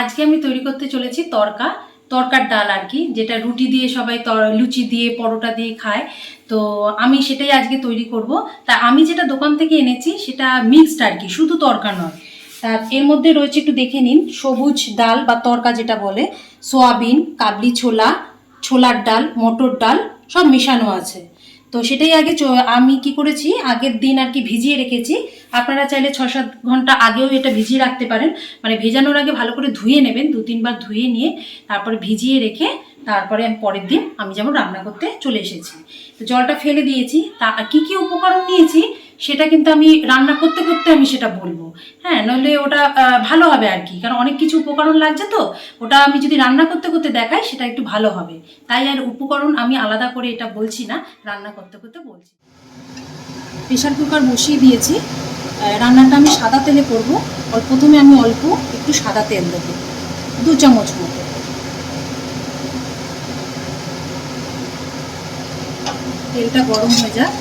আজকে আমি তৈরি করতে চলেছি তরকা, তরকার ডাল আর কি, যেটা রুটি দিয়ে সবাই লুচি দিয়ে, পরোটা দিয়ে খায়। তো আমি সেটাই আজকে তৈরি করব। তা আমি যেটা দোকান থেকে এনেছি সেটা মিক্সড আর কি, শুধু তরকা নয়। তা এর মধ্যে রয়েছে একটু দেখে নিন, সবুজ ডাল বা তরকা যেটা বলে, সোয়াবিন, কাবলি ছোলা, ছোলার ডাল, মটর ডাল, সব মেশানো আছে। তো সেটাই আগে আমি কি করেছি? আগের দিন আর কি ভিজিয়ে রেখেছি। আপনারা চাইলে ছ সাত ঘণ্টা আগেও এটা ভিজিয়ে রাখতে পারেন। মানে ভেজানোর আগে ভালো করে ধুয়ে নেবেন, দু, তিনবার ধুয়ে নিয়ে তারপরে ভিজিয়ে রেখে তারপরে পরের দিন আমি যেমন রান্না করতে চলে এসেছি। তো জলটা ফেলে দিয়েছি। তা কি কি উপকরণ নিয়েছি? সেটা কিন্তু আমি রান্না করতে করতে আমি সেটা বলব। হ্যাঁ নইলে ওটা ভালো হবে আর কি। কারণ অনেক কিছু উপকরণ লাগছে তো, ওটা আমি যদি রান্না করতে করতে দেখাই, সেটা একটু ভালো হবে। তাই আর উপকরণ আমি আলাদা করে এটা বলছি না, রান্না করতে করতে বলছি। প্রেশার কুকার বসিয়ে দিয়েছি। রান্নাটা আমি সাদা তেলে করব। প্রথমে আমি অল্প একটু সাদা তেল দেবো। দু চামচ মতো। তেলটা গরম হয়ে যাক।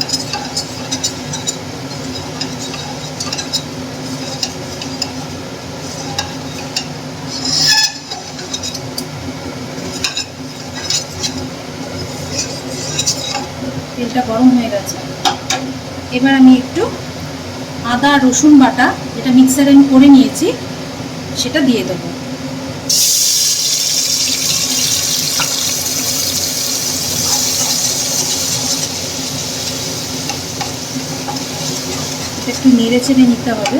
তেলটা গরম হয়ে গেছে। এবার আমি একটু আদা, রসুন বাটা যেটা মিক্সারে আমি করে নিয়েছি, সেটা দিয়ে দেবো। একটু নেড়ে চেড়ে নিতে হবে।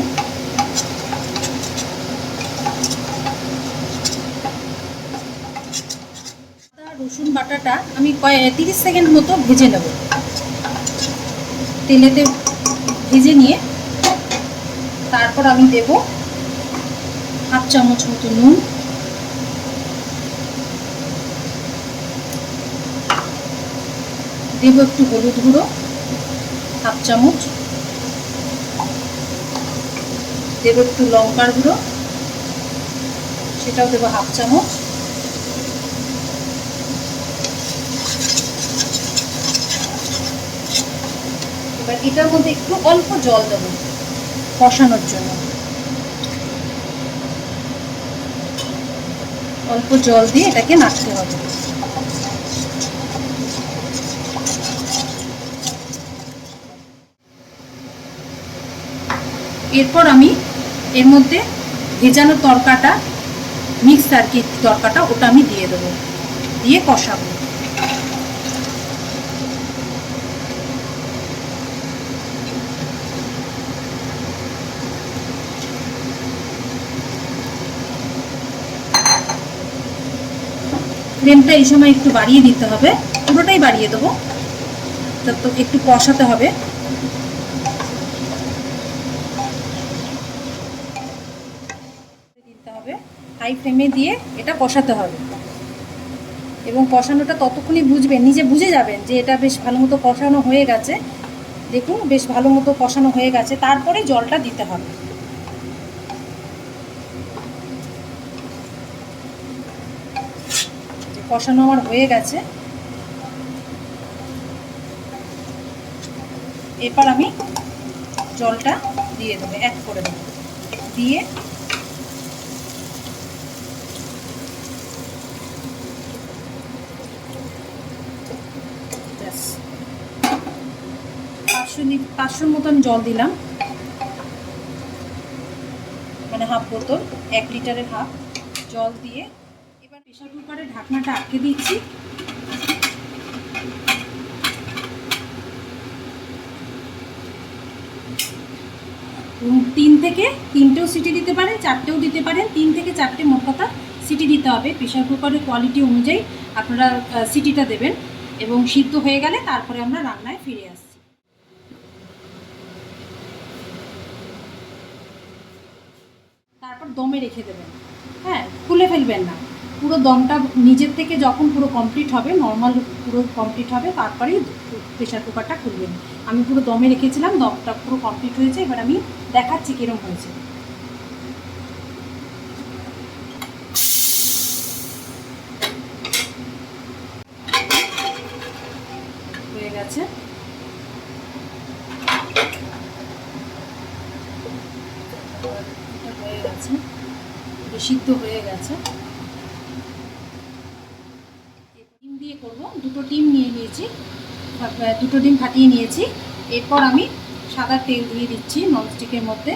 আদা, রসুন বাটাটা আমি কয়, তিরিশ সেকেন্ড মতো ভেজে নেব। তেলেতে ভেজে নিয়ে তারপর আমি দেব হাফ চামচ মতো নুন। দেব একটু হলুদ গুঁড়ো, হাফ চামচ। দেব একটু লঙ্কার গুঁড়ো, সেটাও দেবো হাফ চামচ। এবার এটার মধ্যে একটু অল্প জল দেবো কষানোর জন্য। অল্প জল দিয়ে এটাকে নাড়তে হবে। এরপর আমি এর মধ্যে ভেজানো তরকাটা মিক্স আর কি তরকাটা, ওটা আমি দিয়ে দেবো। দিয়ে কষাবো। ফ্লেমটা এই সময় একটু বাড়িয়ে দিতে হবে। পুরোটাই বাড়িয়ে দেবো। তো একটু কষাতে হবে। দিতে হবে। হাই ফ্লেমে দিয়ে এটা কষাতে হবে। এবং কষানোটা ততক্ষণই বুঝবেন, নিজে বুঝে যাবেন যে এটা বেশ ভালো মতো কষানো হয়ে গেছে। দেখুন, বেশ ভালো মতো কষানো হয়ে গেছে। তারপরে জলটা দিতে হবে। কষানো আমার হয়ে গেছে। এরপর আমি জলটা দিয়ে দেবো, এক করে দেবো। দিয়ে পাঁচশো পাঁচশোর মতন জল দিলাম। মানে হাফ বোতল, এক লিটারের হাফ জল দিয়ে ঢাকনাটা আটকে দিচ্ছি। তিন থেকে তিনটেও সিটি দিতে পারেন, চারটেও দিতে পারেন। তিন থেকে চারটে মোট সিটি দিতে হবে। প্রেশার কুকারের কোয়ালিটি অনুযায়ী আপনারা সিটিটা দেবেন এবং সিদ্ধ হয়ে গেলে তারপরে আমরা রান্নায় ফিরে আসছি। তারপর দমে রেখে দেবেন। হ্যাঁ খুলে ফেলবেন না। পুরো দমটা নিজের থেকে যখন পুরো কমপ্লিট হবে নর্মাল পুরো কমপ্লিট হবে, তারপরেই প্রেশার কুকারটা খুলবেন আমি পুরো দমে রেখেছিলাম, দমটা পুরো কমপ্লিট হয়েছে, এবার আমি দেখাচ্ছি কীরকম হয়েছে। হয়ে গেছে। হয়ে গেছে। সিদ্ধ হয়ে গেছে ডিম দিয়ে করব দুটো ডিম নিয়ে নিয়েছি। দুটো ডিম ফাটিয়ে নিয়েছি। এরপর আমি সাদা তেল দিয়ে দিচ্ছি ননস্টিকের মধ্যে।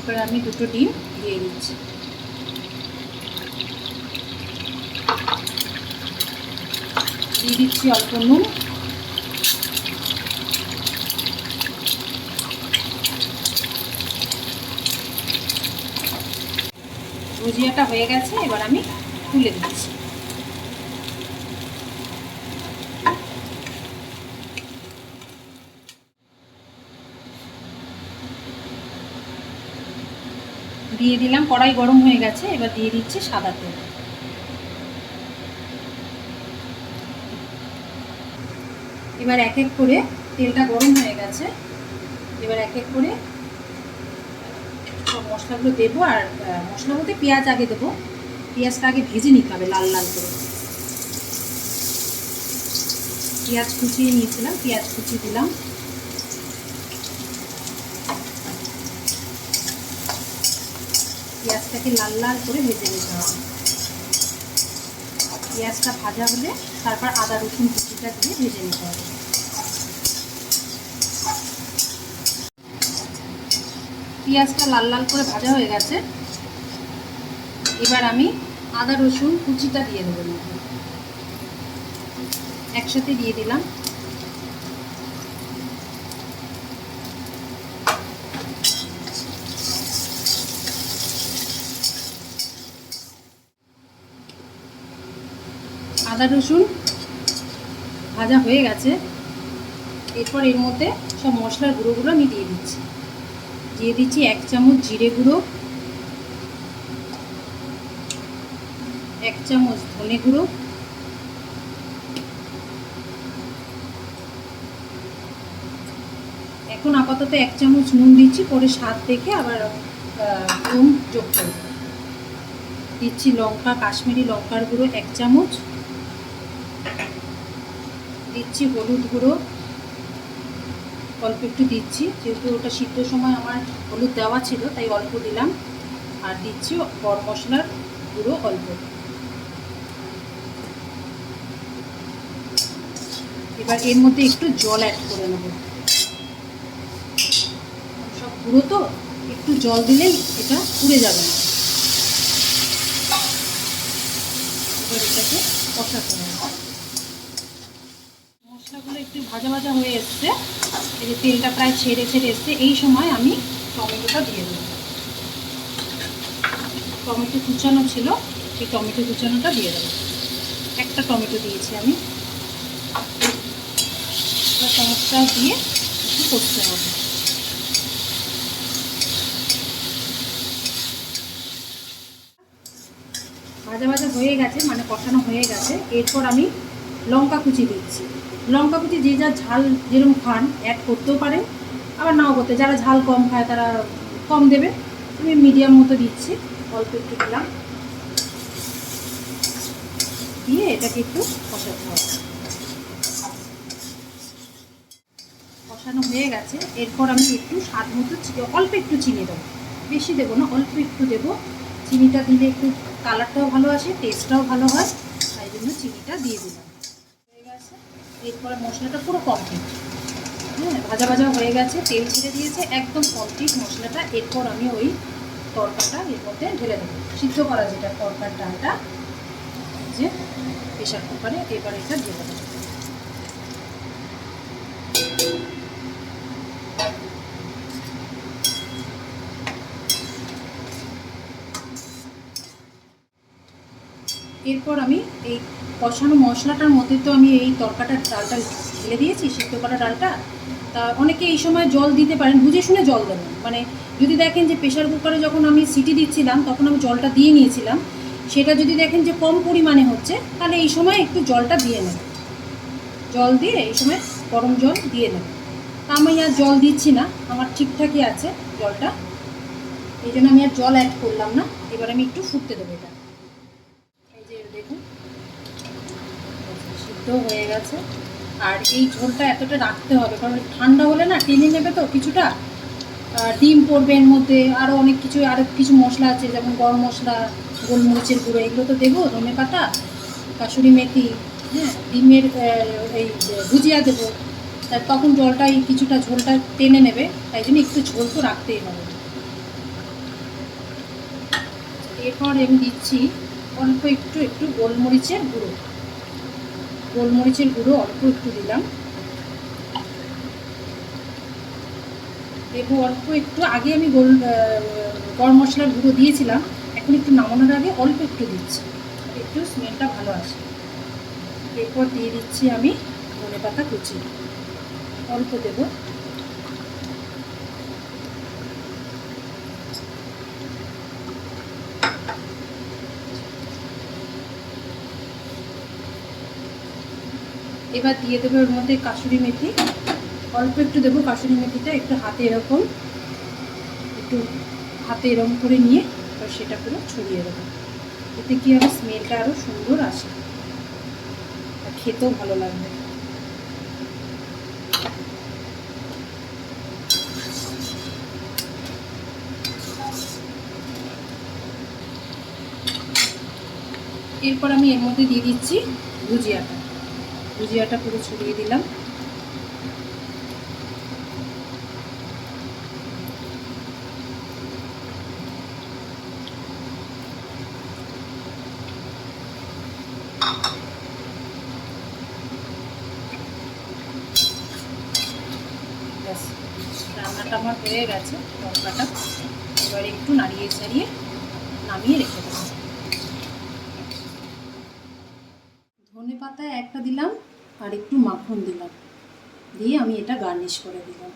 এবার আমি দুটো ডিম দিয়ে দিচ্ছি। দিয়ে দিচ্ছি অল্প নুন। ভুজিয়াটা হয়ে গেছে, এবার আমি তুলে দিচ্ছি। দিয়ে দিলাম, কড়াই গরম হয়ে গেছে, এবার দিয়ে দিচ্ছি সাদা তেল। এবার এক এক করে তেলটা গরম হয়ে গেছে, এবার এক এক করে মশলাগুলো দেবো আর মশলা বলতে পেঁয়াজ আগে দেবো। পেঁয়াজটা আগে ভেজে নিতে হবে লাল লাল করে। পেঁয়াজ কুচিয়ে নিয়েছিলাম, পেঁয়াজ কুচি দিলাম। পেঁয়াজটাকে লাল লাল করে ভেজে নিতে হবে। পেঁয়াজটা ভাজা হলে তারপর আদা রসুন কুচিটা দিয়ে ভেজে নিতে হবে। পেঁয়াজটা লাল লাল করে ভাজা হয়ে গেছে। এবার আমি আদা, রসুন, কুচিটা দিয়ে দেবো একসাথে দিয়ে দিলাম। আদা, রসুন ভাজা হয়ে গেছে। এরপর এর মধ্যে সব মশলার গুঁড়োগুলো আমি দিয়ে দিচ্ছি। দিয়ে দিচ্ছি এক চামচ জিরে গুঁড়ো, এক চামচ ধনে গুঁড়ো, এখন আপাতত এক চামচ নুন দিচ্ছি, পরে স্বাদ দেখে আবার নুন যোগ করব। দিচ্ছি লঙ্কা, কাশ্মীরি লঙ্কার গুঁড়ো এক চামচ, দিচ্ছি হলুদ গুঁড়ো অল্প একটু দিচ্ছি। যেহেতু ওটা সিদ্ধ সময় আমার হলুদ দেওয়া ছিল, তাই অল্প দিলাম। আর দিচ্ছি গরম মশলার গুঁড়ো অল্প। এবার এর মধ্যে একটু জল অ্যাড করে নেব। সব গুঁড়ো তো, একটু জল দিলেই এটা পুড়ে যাবে না। এবার এটাকে কষাতে হবে। মশলাগুলো একটু ভাজা ভাজা হয়ে এসছে। এই যে তেলটা প্রায় ছেড়ে ছেড়ে এসছে, এই সময় আমি টমেটোটা দিয়ে দেবো। টমেটো কুচানো ছিল, সেই টমেটো কুচানোটা দিয়ে দেবো। একটা টমেটো দিয়েছি আমি। টমেটোটা দিয়ে একটু করতে হবে। ভাজা ভাজা হয়ে গেছে মানে কষানো হয়ে গেছে। এরপর আমি লঙ্কা কুচি দিচ্ছি। লঙ্কা কুচি যে যা ঝাল যেরকম খান অ্যাড করতেও পারে। আবার নাও করতে, যারা ঝাল কম খায় তারা কম দেবে। আমি মিডিয়াম মতো দিচ্ছি, অল্প একটু দিলাম। দিয়ে এটাকে একটু কষাতে হবে। কষানো হয়ে গেছে। এরপর আমি একটু স্বাদ মতো অল্প একটু চিনি দেবো। বেশি দেবো না, অল্প একটু দেবো। চিনিটা দিলে একটু কালারটাও ভালো আসে টেস্টটাও ভালো হয়। তাই জন্য চিনিটা দিয়ে দিলাম। এরপরে মশলাটা পুরো কমপ্লিট হ্যাঁ ভাজা ভাজা হয়ে গেছে, তেল ছেড়ে দিয়েছে, একদম কমপ্লিট মশলাটা। এরপর আমি ওই তরকাটা এর মধ্যে ঢেলে দেবো। সিদ্ধ করা যেটা তরকার ডালটা, যে প্রেশার কুকারে এবার এটা ঢেলে দেবো। এরপর আমি এই কষানো মশলাটার মধ্যে তো আমি এই তরকাটার ডালটা ঢেলে দিয়েছি, সিদ্ধ করা ডালটা। তা অনেকে এই সময় জল দিতে পারেন, বুঝে শুনে জল দেবেন। মানে যদি দেখেন যে প্রেশার কুকারে যখন আমি সিটি দিচ্ছিলাম, তখন আমি জলটা দিয়ে নিয়েছিলাম। সেটা যদি দেখেন যে কম পরিমাণে হচ্ছে, তাহলে এই সময় একটু জলটা দিয়ে নেবেন। জল দিয়ে এই সময় গরম জল দিয়ে নেবেন। তা আমি আর জল দিচ্ছি না, আমার ঠিকঠাকই আছে জলটা। এই জন্য আমি আর জল অ্যাড করলাম না, এবার আমি একটু ফুটতে দেবো এটা এই যে দেখুন সিদ্ধ হয়ে গেছে। আর এই ঝোলটা এতটা রাখতে হবে, কারণ ঠান্ডা হলে না টেনে নেবে তো কিছুটা। ডিম পড়বে এর মধ্যে আরও অনেক কিছু আরও কিছু মশলা আছে, যেমন গরম মশলা, গোলমরিচের গুঁড়ো, এগুলো তো দেবো, ধনে পাতা কাসুরি মেথি হ্যাঁ ডিমের এই ভুজিয়া দেবো। তখন জলটা, এই কিছুটা ঝোলটা টেনে নেবে, তাই জন্য একটু ঝোল তো রাখতেই হবে। এরপর আমি দিচ্ছি অল্প একটু একটু গোলমরিচের গুঁড়ো। গোলমরিচের গুঁড়ো অল্প একটু দিলাম। দেবো অল্প একটু আগে আমি গোল গরম মশলার গুঁড়ো দিয়েছিলাম। এখন একটু নামানোর আগে অল্প একটু দিচ্ছি একটু স্মেলটা ভালো আসে। এরপর দিয়ে দিচ্ছি আমি ধনে পাতা কুচি। অল্প দেবো। এবার দিয়ে দেবো এর মধ্যে কাসুরি মেথি। অল্প একটু দেবো কাসুরি মেথিটা, একটু হাতে এরকম, একটু হাতে এরকম করে নিয়ে এবার সেটা পুরো ছড়িয়ে দেবো। এতে কি হবে? স্মেলটা আরও সুন্দর আসে। আর খেতেও ভালো লাগবে। এরপর আমি এর মধ্যে দিয়ে দিচ্ছি ভুজিয়াটা। ভুজিয়াটা পুরো ছড়িয়ে দিলাম। রান্নাটা আমার হয়ে গেছে, তরকাটা। এবার একটু নাড়িয়ে ছাড়িয়ে নামিয়ে রেখে দেবো ধনে পাতা একটা দিলাম আর একটু মাখন দিলাম। দিয়ে আমি এটা গার্নিশ করে দিলাম।